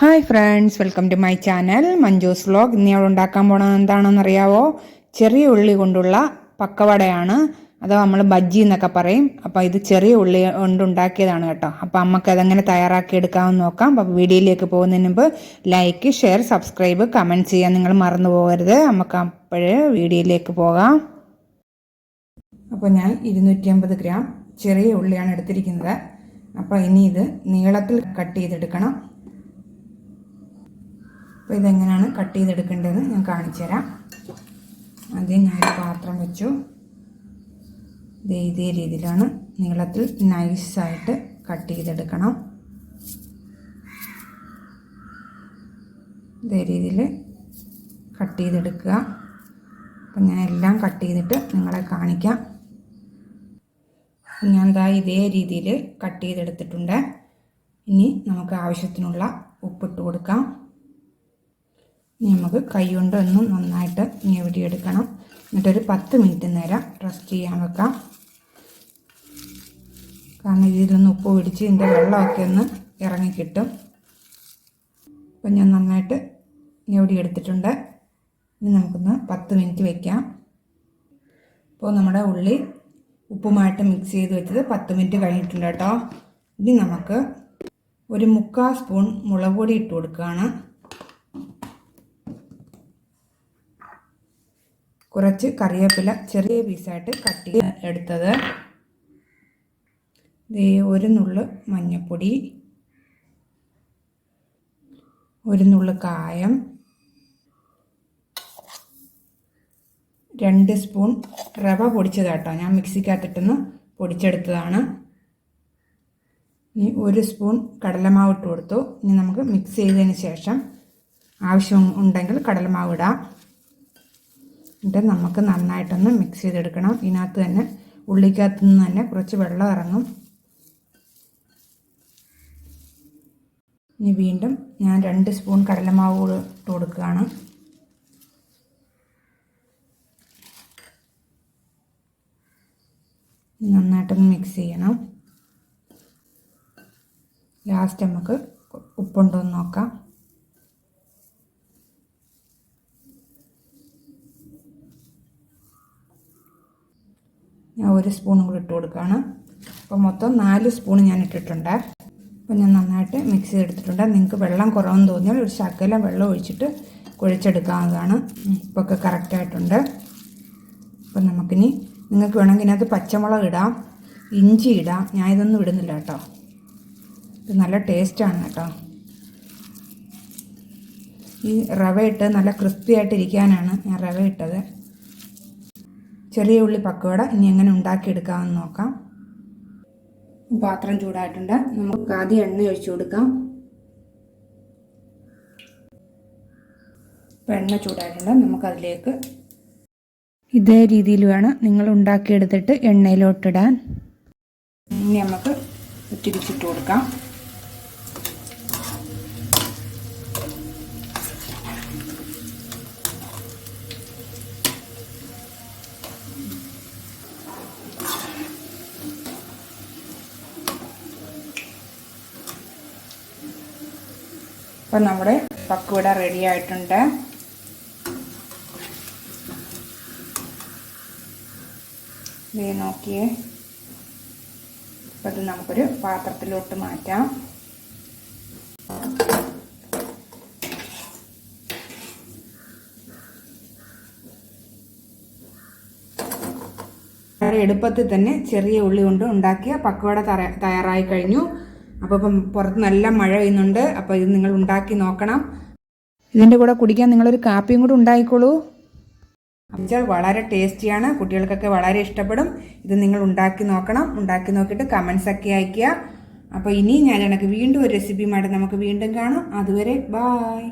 Hi friends welcome to my channel Manju's vlog ഇന്ന് അവിടെ ഉണ്ടാക്കാൻ പോണത് എന്താണെന്ന് അറിയാവോ? ചെറിയ ഉള്ളി കൊണ്ടുള്ള പക്കവടയാണ്. അഥവാ നമ്മൾ ബജ്ജി എന്നൊക്കെ പറയും. അപ്പോൾ ഇത് ചെറിയ ഉള്ളി കൊണ്ട് ഉണ്ടാക്കിയതാണ് കേട്ടോ. അപ്പോൾ നമുക്ക് അതെങ്ങനെ തയ്യാറാക്കി എടുക്കാമെന്ന് നോക്കാം. അപ്പോൾ വീഡിയോയിലേക്ക് പോകുന്നതിന് മുമ്പ് ലൈക്ക് ഷെയർ സബ്സ്ക്രൈബ് കമന്റ് ചെയ്യാൻ നിങ്ങൾ മറന്നു പോകരുത്. നമുക്ക് അപ്പോഴേ വീഡിയോയിലേക്ക് പോകാം. അപ്പോൾ ഞാൻ ഇരുന്നൂറ്റി അമ്പത് ഗ്രാം ചെറിയ ഉള്ളിയാണ് എടുത്തിരിക്കുന്നത്. അപ്പോൾ ഇനി ഇത് നീളത്തിൽ കട്ട് ചെയ്തെടുക്കണം. അപ്പോൾ ഇതെങ്ങനെയാണ് കട്ട് ചെയ്തെടുക്കേണ്ടത് ഞാൻ കാണിച്ചു തരാം. ആദ്യം ഞാൻ പാത്രം വെച്ചു. ഇത് രീതിയിലാണ് നീളത്തിൽ നൈസായിട്ട് കട്ട് ചെയ്തെടുക്കണം. ഇതേ രീതിയിൽ കട്ട് ചെയ്തെടുക്കുക. അപ്പം ഞാൻ എല്ലാം കട്ട് ചെയ്തിട്ട് നിങ്ങളെ കാണിക്കാം. ഞാൻ ദാ ഇതേ രീതിയിൽ കട്ട് ചെയ്തെടുത്തിട്ടുണ്ട്. ഇനി നമുക്ക് ആവശ്യത്തിനുള്ള ഉപ്പിട്ട് കൊടുക്കാം. ഇനി നമുക്ക് കൈ കൊണ്ടൊന്നും നന്നായിട്ട് ഞെവിടിയെടുക്കണം എന്നിട്ടൊരു പത്ത് മിനിറ്റ് നേരം റെസ്റ്റ് ചെയ്യാൻ വെക്കാം. കാരണം ഇതിലൊന്ന് ഉപ്പ് പിടിച്ച് ഇതിന്റെ വെള്ളമൊക്കെ ഒന്ന് ഇറങ്ങിക്കിട്ടും. അപ്പം ഞാൻ നന്നായിട്ട് ഞെവിടിയെടുത്തിട്ടുണ്ട് ഇനി നമുക്കൊന്ന് പത്ത് മിനിറ്റ് വയ്ക്കാം ഇപ്പോൾ നമ്മുടെ ഉള്ളി ഉപ്പുമായിട്ട് മിക്സ് ചെയ്ത് വെച്ചത് പത്ത് മിനിറ്റ് കഴിഞ്ഞിട്ടുണ്ട് കേട്ടോ. ഇനി നമുക്ക് ഒരു മുക്കാൽ സ്പൂൺ മുളക് പൊടി ഇട്ട് കൊടുക്കുകയാണ്. കുറച്ച് കറിവേപ്പില ചെറിയ പീസായിട്ട് കട്ട് എടുത്തത്. ഒരു നുള്ള് മഞ്ഞൾപ്പൊടി ഒരു നുള്ള് കായം രണ്ട് സ്പൂൺ റവ പൊടിച്ചത് കേട്ടോ ഞാൻ മിക്സിക്കകത്തിട്ടൊന്ന് പൊടിച്ചെടുത്തതാണ്. ഇനി ഒരു സ്പൂൺ കടലമാവ് ഇട്ട് കൊടുത്തു. ഇനി നമുക്ക് മിക്സ് ചെയ്തതിന് ശേഷം ആവശ്യം ഉണ്ടെങ്കിൽ കടലമാവ് ഇടാം. എന്നിട്ട് നമുക്ക് നന്നായിട്ടൊന്ന് മിക്സ് ചെയ്തെടുക്കണം. ഇതിനകത്ത് തന്നെ ഉള്ളിക്കകത്ത് നിന്ന് തന്നെ കുറച്ച് വെള്ളം ഇറങ്ങും. ഇനി വീണ്ടും ഞാൻ രണ്ട് സ്പൂൺ കടലമാവ് കൂടെ ഇട്ട് കൊടുക്കുകയാണ്. നന്നായിട്ടൊന്ന് മിക്സ് ചെയ്യണം. ലാസ്റ്റ് നമുക്ക് ഉപ്പുണ്ടോ എന്ന് നോക്കാം. ഒരു സ്പൂണും കൂടി ഇട്ട് കൊടുക്കുകയാണ്. അപ്പോൾ മൊത്തം നാല് സ്പൂൺ ഞാൻ ഇട്ടിട്ടുണ്ട്. അപ്പോൾ ഞാൻ നന്നായിട്ട് മിക്സ് ചെയ്തെടുത്തിട്ടുണ്ട്. നിങ്ങൾക്ക് വെള്ളം കുറവെന്ന് തോന്നിയാൽ ഒരു ശകലം വെള്ളം ഒഴിച്ചിട്ട് കുഴച്ചെടുക്കാവുന്നതാണ്. ഇപ്പോൾ ഒക്കെ കറക്റ്റായിട്ടുണ്ട് അപ്പോൾ നമുക്കിനി നിങ്ങൾക്ക് വേണമെങ്കിൽ ഇതിനകത്ത് പച്ചമുളക് ഇടാം. ഇഞ്ചി ഇടാം. ഞാൻ ഇതൊന്നും ഇടുന്നില്ല കേട്ടോ. ഇത് നല്ല ടേസ്റ്റാണ് കേട്ടോ. ഈ റവ ഇട്ട് നല്ല ക്രിസ്പി ആയിട്ടിരിക്കാനാണ് ഞാൻ റവ ഇട്ടത്. ചെറിയ ഉള്ളി പക്കോട ഇനി എങ്ങനെ ഉണ്ടാക്കിയെടുക്കാമെന്ന് നോക്കാം. പാത്രം ചൂടായിട്ടുണ്ട്. നമുക്ക് ആദ്യം എണ്ണ ഒഴിച്ചു കൊടുക്കാം. ഇപ്പം എണ്ണ ചൂടായിട്ടുണ്ട്. നമുക്കതിലേക്ക് ഇതേ രീതിയിൽ വേണം നിങ്ങൾ ഉണ്ടാക്കിയെടുത്തിട്ട് എണ്ണയിലോട്ടിടാൻ. ഇനി നമുക്ക് തിരിച്ചിട്ട് കൊടുക്കാം. അപ്പം നമ്മുടെ പക്കുവട റെഡി ആയിട്ടുണ്ട്. നോക്കിയേ. അപ്പം ഇത് നമുക്കൊരു പാത്രത്തിലോട്ട് മാറ്റാം. വളരെ എളുപ്പത്തിൽ തന്നെ ചെറിയ ഉള്ളി കൊണ്ട് ഉണ്ടാക്കിയ പക്കവട തയ്യാറായി കഴിഞ്ഞു. അപ്പോൾ ഇപ്പം പുറത്ത് നല്ല മഴ പെയ്യുന്നുണ്ട് അപ്പോൾ ഇത് നിങ്ങൾ ഉണ്ടാക്കി നോക്കണം. ഇതിന്റെ കൂടെ കുടിക്കാൻ നിങ്ങളൊരു കാപ്പിയും കൂടെ ഉണ്ടായിക്കോളൂ. അച്ചാർ വളരെ ടേസ്റ്റിയാണ് കുട്ടികൾക്കൊക്കെ വളരെ ഇഷ്ടപ്പെടും. ഇത് നിങ്ങൾ ഉണ്ടാക്കി നോക്കണം ഉണ്ടാക്കി നോക്കിയിട്ട് കമൻസ് ഒക്കെ അയയ്ക്കുക. അപ്പോൾ ഇനി ഞാൻ എനിക്ക് വീണ്ടും ഒരു റെസിപ്പിയുമായിട്ട് നമുക്ക് വീണ്ടും കാണാം. അതുവരെ ബായ്